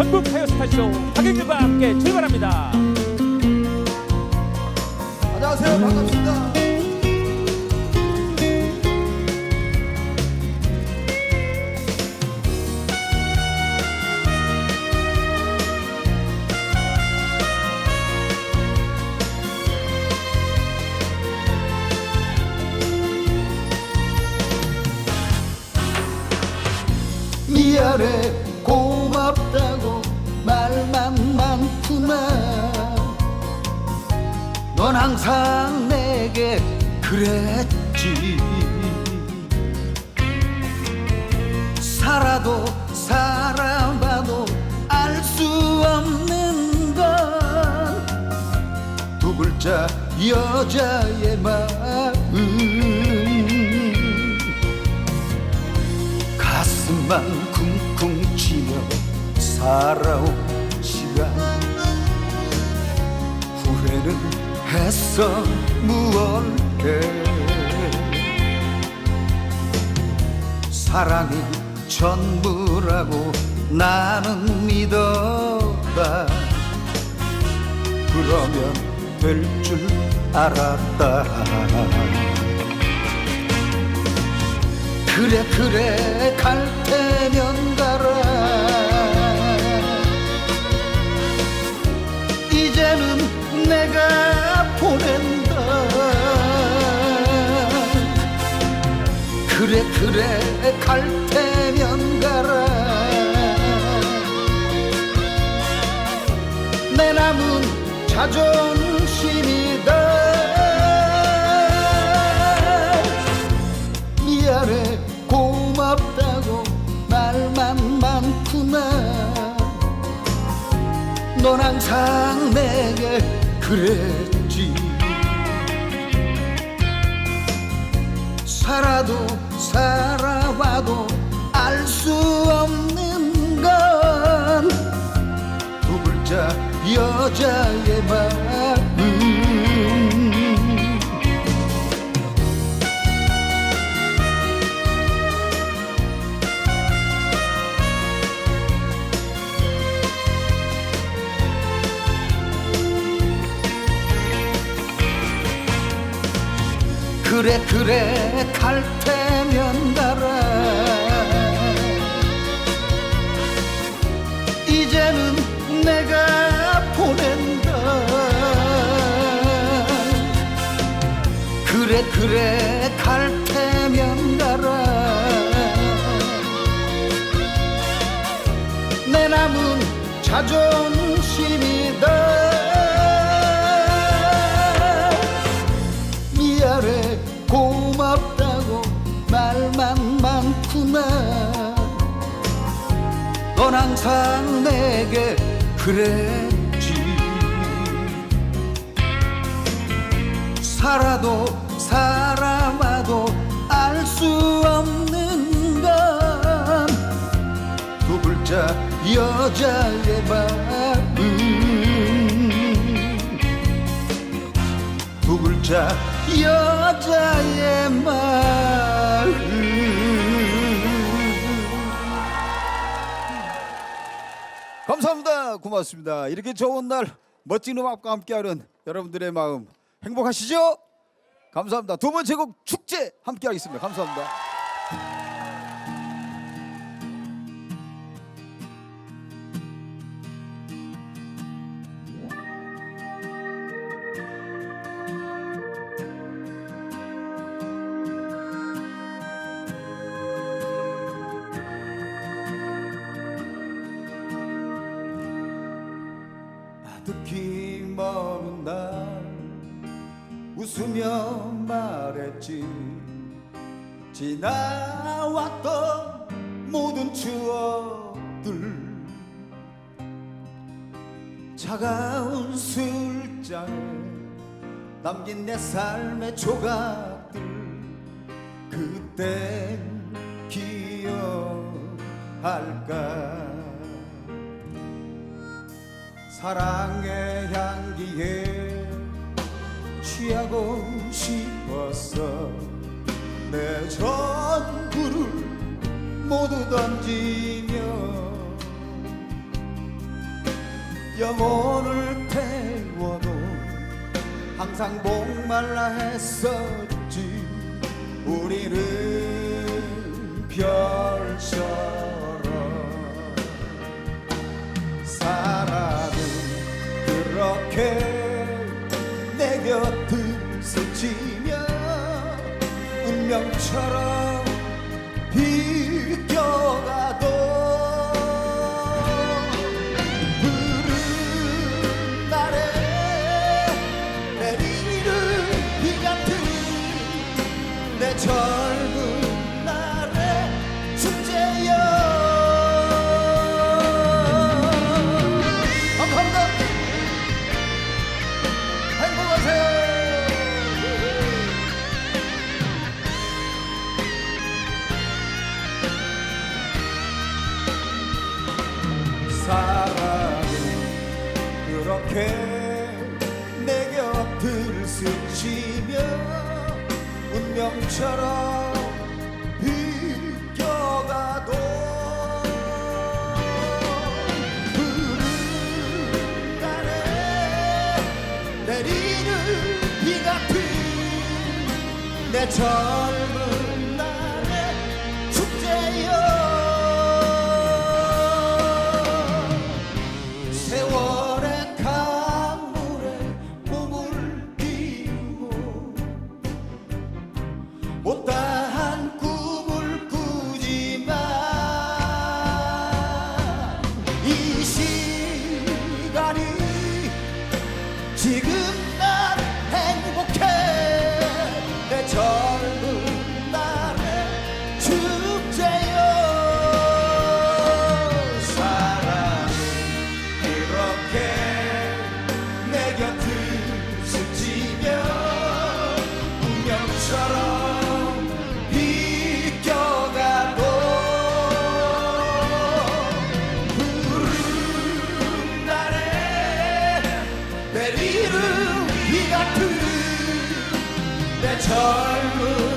전국 가요스타쇼 박영규가 함께 출발합니다. 안녕하세요 반갑습니다 미안해 많구나. 넌 항상 내게 그랬지. 살아도 살아봐도 알 수 없는 건 두 글자 여자의 마음. 가슴만 쿵쿵 치며 살아온 시간 후회는 했어. 무얼해 사랑이 전부라고 나는 믿어다 그러면 될 줄 알았다. 그래 그래 갈 테면 그래 그래 갈 테면 가라. 내 남은 자존심이다. 미안해 고맙다고 말만 많구나. 넌 항상 내게 그랬지. 살아도 살 그래 그래 갈 테면 가라. 이제는 내가 보낸다. 그래 그래 갈 테면 가라. 내 남은 자존 말만 많구나 넌 항상 내게 그랬지 살아도 살아봐도 알 수 없는 건 두 글자 여자의 마음 두 글자 여자의 마음 고맙습니다. 이렇게 좋은 날 멋진 음악과 함께하는 여러분들의 마음 행복하시죠? 감사합니다. 두 번째 곡 축제 함께하겠습니다. 감사합니다 웃으며 말했지. 지나왔던 모든 추억들. 차가운 술잔에 남긴 내 삶의 조각들. 그땐 기억할까? 사랑의 향기에 취하고 싶었어. 내 전부를 모두 던지며 영혼을 태워도 항상 목말라 했었지. 우리는 별처 스치며 운명처럼 비껴가도 푸른 날에 내리는 비 같은 내 젊은 운명처럼 비껴가도 푸른 날에 내리는 비 같은 내 젊은 botar 내 젊은